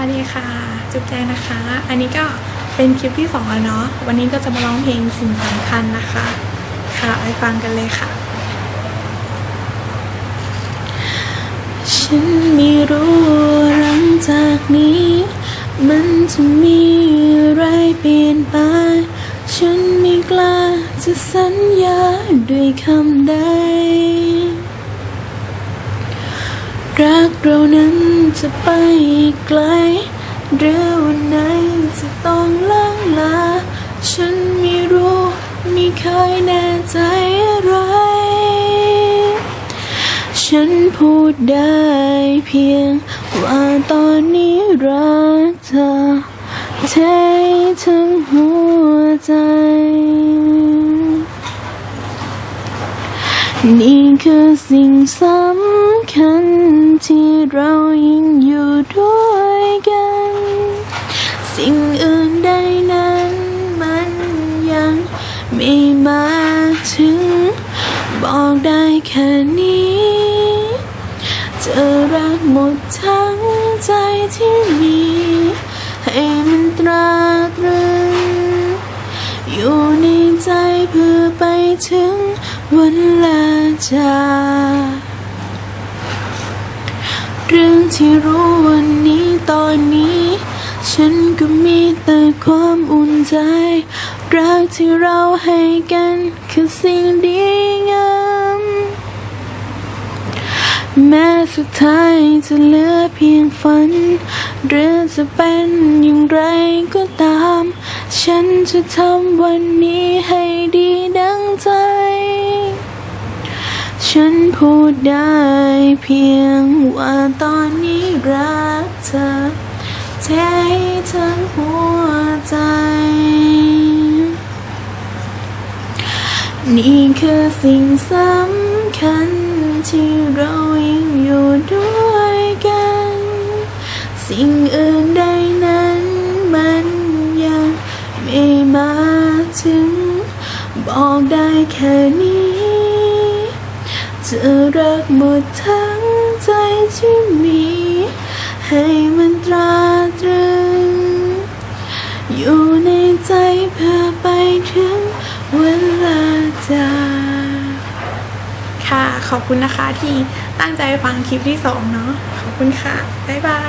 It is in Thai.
วัสดีค่ะ จุ๊บแจงนะคะ อันนี้ก็เป็นคลิปที่สองแล้วเนาะวันนี้ก็จะมาร้องเพลงสิ่งสำคัญนะคะ ค่ะไปฟังกันเลยค่ะ ฉันไม่รู้หลังจากนี้ มันจะมีอะไรเปลี่ยนไป ฉันไม่กล้าจะสัญญาด้วยคำใด รักเรานั้น จะไปไกลหรือวันไหนจะต้องล่างลา ฉันไม่รู้ไม่เคยแน่ใจอะไร ฉันพูดได้เพียงว่าตอนนี้รักเธอแท้ทั้งหัวใจ นี่คือสิ่งสำคัญ ที่เรายังอยู่ด้วยกัน สิ่งอื่นใดนั้นมันยังไม่มาถึง บอกได้แค่นี้จะรักหมดทั้งใจที่มี ให้มันตราตรึง อยู่ในใจเพื่อไปถึงวันลาจาก เรื่องที่รู้วันนี้ตอนนี้ ฉันก็มีแต่ความอุ่นใจ รักที่เราให้กันคือสิ่งดีงามแม้สุดท้ายจะเหลือเพียงฝัน หรือจะเป็นอย่างไรก็ตาม ฉันจะทำวันนี้ ฉันพูดได้เพียงว่าตอนนี้รักเธอแท้ทั้งหัวใจ นี่คือสิ่งสำคัญที่เรายังอยู่ด้วยกัน สิ่งอื่นใดนั้นมันยังไม่มาถึง บอกได้แค่นี้ จะรักหมดทั้งใจที่มี ให้มันตราตรึง อยู่ในใจเพื่อไปถึงเวลาจากค่ะ ขอบคุณนะคะที่ตั้งใจฟังคลิปที่สองเนาะ ขอบคุณค่ะ บ๊ายบาย